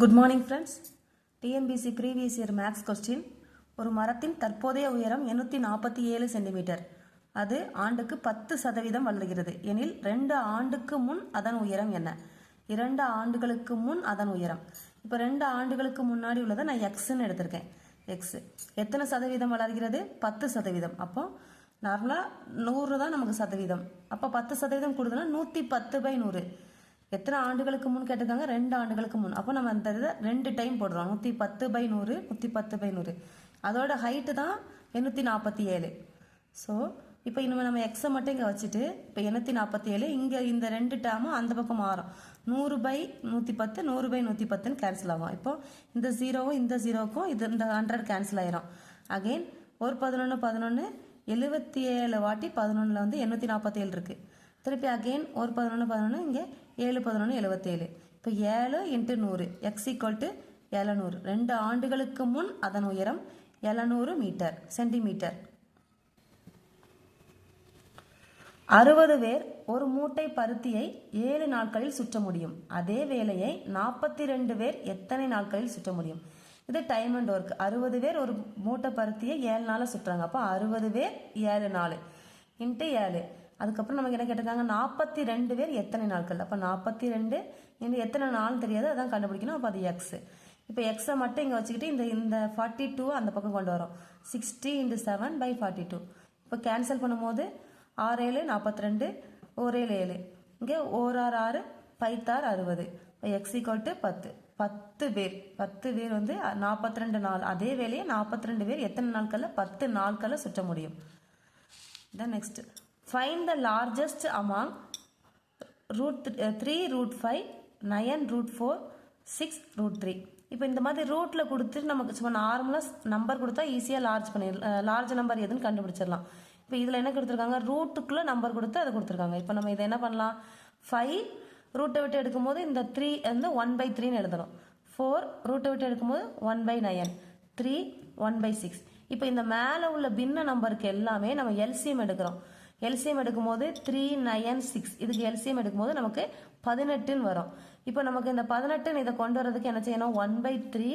Good morning friends TNPSC previous year maths question ஒரு மரத்தின் தற்போதைய உயரம் எண்ணூற்றி நாற்பத்தி ஏழு சென்டிமீட்டர் அது ஆண்டுக்கு பத்து சதவீதம் வளர்கிறது. எனில் ரெண்டு ஆண்டுக்கு முன் அதன் உயரம் என்ன? இரண்டு ஆண்டுகளுக்கு முன் அதன் உயரம். இப்போ ரெண்டு ஆண்டுகளுக்கு முன்னாடி உள்ளதை நான் எக்ஸ்ன்னு எடுத்திருக்கேன். எக்ஸ் எத்தனை சதவீதம் வளர்கிறது? பத்து சதவீதம். அப்போ நார்மலாக நூறு தான் நமக்கு சதவீதம். அப்போ பத்து சதவீதம் கொடுத்தோன்னா நூற்றி பத்து பை நூறு. எத்தனை ஆண்டுகளுக்கு முன் கேட்டிருக்காங்க? ரெண்டு ஆண்டுகளுக்கு முன். அப்போ நம்ம அந்த இதை ரெண்டு டைம் போடுறோம். நூற்றி பத்து பை நூறு நூற்றி பத்து பை நூறு. அதோட ஹைட்டு தான் எண்ணூற்றி நாற்பத்தி ஏழு. ஸோ இப்போ இனிமேல் நம்ம எக்ஸை மட்டும் இங்கே வச்சுட்டு இப்போ எண்ணூற்றி நாற்பத்தி ஏழு இங்கே இந்த ரெண்டு டேமும் அந்த பக்கம் மாறும். நூறு பை நூற்றி பத்து நூறு பை நூற்றி பத்துன்னு கேன்சல் ஆகும். இப்போ இந்த ஜீரோவும் இந்த ஜீரோவுக்கும் இது இந்த ஹண்ட்ரட் கேன்சல் ஆயிரும். அகெயின் ஒரு பதினொன்று பதினொன்று எழுபத்தி ஏழு வாட்டி பதினொன்றில் வந்து எண்ணூற்றி நாற்பத்தி ஏழு இருக்குது திருப்பி அகெயின் ஒரு பதினொன்று பதினொன்று இங்கே ஏழு பதினொன்று எழுபத்தேழு இப்போ ஏழு இன்ட்டு நூறு எக்ஸ் ஈக்குவல் டு எழுநூறு. ரெண்டு ஆண்டுகளுக்கு முன் அதன் உயரம் எழுநூறு மீட்டர் சென்டிமீட்டர் அறுபது பேர் ஒரு மூட்டை பருத்தியை ஏழு நாட்களில் சுற்ற முடியும். அதே வேலையை நாற்பத்தி ரெண்டு பேர் எத்தனை நாட்களில் சுற்ற முடியும்? இது டைம் அண்ட் ஒர்க் அறுபது பேர் ஒரு மூட்டை பருத்தியை ஏழு நாளில் சுற்றுறாங்க அப்போ அறுபது பேர் ஏழு நாள் இன்ட்டு ஏழு. அதுக்கப்புறம் நமக்கு என்ன கேட்டிருக்காங்க? நாற்பத்தி ரெண்டு பேர் எத்தனை நாட்கள்? அப்போ நாற்பத்தி ரெண்டு இன்னும் எத்தனை நாள் தெரியாது. அதான் கண்டுபிடிக்கணும். அப்போ அது எக்ஸ் இப்போ எக்ஸை மட்டும் இங்கே வச்சுக்கிட்டு இந்த இந்த ஃபார்ட்டி டூ அந்த பக்கம் கொண்டு வரோம். Sixty into seven by forty two இப்போ கேன்சல் பண்ணும்போது ஆறு ஏழு நாற்பத்தி ரெண்டு ஒரு ஏழு ஏழு. இங்கே ஓர் ஆறு ஆறு பைத்தார் அறுபது. இப்போ எக்ஸ் ஈக்குவல் டு பத்து. பத்து பேர். பத்து பேர் வந்து நாற்பத்தி ரெண்டு நாள். அதே வேலையை நாற்பத்தி ரெண்டு பேர் எத்தனை நாட்களில்? பத்து நாட்களில் சுற்ற முடியும். தான் next find the largest among root three root five nine root four six root three இப்போ இந்த மாதிரி ரூட்டில் கொடுத்துட்டு நமக்கு சும்மா நார்மலாக நம்பர் கொடுத்தா ஈஸியாக லார்ஜ் பண்ணிடலாம் லார்ஜ் நம்பர் எதுன்னு கண்டுபிடிச்சிடலாம். இப்போ இதில் என்ன கொடுத்துருக்காங்க? ரூட்டுக்குள்ளே நம்பர் கொடுத்து அதை கொடுத்துருக்காங்க. இப்போ நம்ம இதை என்ன பண்ணலாம்? ஃபைவ் ரூட்டை விட்டு எடுக்கும்போது இந்த த்ரீ வந்து ஒன் பை த்ரீன்னு எழுதணும். ஃபோர் ரூட்டை விட்டு எடுக்கும்போது one by nine three one by six இப்போ இந்த மேலே உள்ள பின்ன நம்பருக்கு எல்லாமே நம்ம எல்சிஎம் எடுக்கிறோம். எல்சிஎம் எடுக்கும்போது த்ரீ நயன் சிக்ஸ் இதுக்கு எல்சிஎம் எடுக்கும்போது நமக்கு பதினெட்டுன்னு வரும். இப்போ நமக்கு இந்த பதினெட்டுன்னு இதை கொண்டு வரதுக்கு என்ன செய்யணும்? ஒன் பை த்ரீ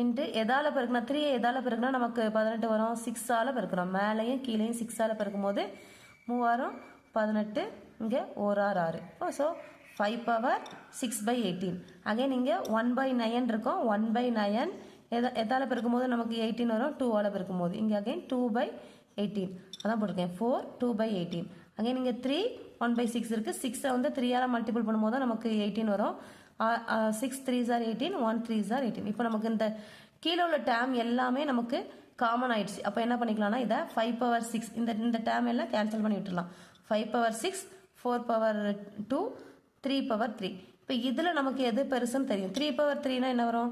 இன்ட்டு எதால் பெருக்குனா த்ரீ எதால் பெருக்குனா நமக்கு பதினெட்டு வரும். சிக்ஸால் பெருக்கிறோம் மேலேயும் கீழேயும் சிக்ஸால் பெருக்கும் போது மூவாயிரம் பதினெட்டு. இங்கே ஒரு ஆறு ஆறு. ஓ so five power six by eighteen again இங்கே ஒன் பை நயன் இருக்கும். ஒன் பை நயன் எதா எதால் பெருக்கும் போது நமக்கு எயிட்டீன் வரும். டூவால் பெருக்கும் போது இங்கே அகைன் டூ பை எயிட்டீன் அதான் போட்டிருக்கேன். ஃபோர் டூ பை எயிட்டீன் அங்கே நீங்கள் த்ரீ ஒன் பை சிக்ஸ் இருக்குது சிக்ஸை வந்து த்ரீயால் மல்டிபிள் பண்ணும்போது நமக்கு எயிட்டீன் வரும். சிக்ஸ் த்ரீ ஜார் எயிட்டீன் ஒன் த்ரீ ஜார் எயிட்டீன் இப்போ நமக்கு இந்த கீழே உள்ள டேம் எல்லாமே நமக்கு காமன் ஆயிடுச்சு. அப்போ என்ன பண்ணிக்கலாம்னா இதை ஃபைவ் பவர் சிக்ஸ் இந்த இந்த டேம் எல்லாம் கேன்சல் பண்ணி விட்டுலாம் five power six four power two three power three இப்போ இதில் நமக்கு எது பெருசுன்னு தெரியும்? த்ரீ பவர் த்ரீனா என்ன வரும்?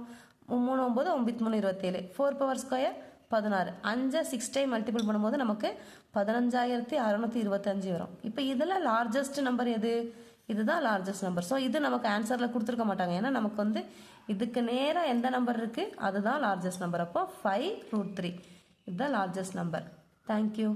மூணு ஒம்பது ஒம்பத்தி மூணு இருபத்தேழு ஃபோர் பவர் ஸ்கொயர் பதினாறு. அஞ்சை சிக்ஸ் டைம் மல்டிபிள் பண்ணும்போது நமக்கு பதினஞ்சாயிரத்தி அறநூற்றி இருபத்தஞ்சு வரும். இப்போ இதில் லார்ஜஸ்ட் நம்பர் எது? இதுதான் லார்ஜஸ்ட் நம்பர் ஸோ இது நமக்கு ஆன்சரில் கொடுத்துருக்க மாட்டாங்க. ஏன்னா நமக்கு வந்து இதுக்கு நேராக எந்த நம்பர் இருக்குது அதுதான் லார்ஜஸ்ட் நம்பர் அப்போ ஃபைவ் ரூட் த்ரீ இதுதான் லார்ஜஸ்ட் நம்பர் தேங்க்யூ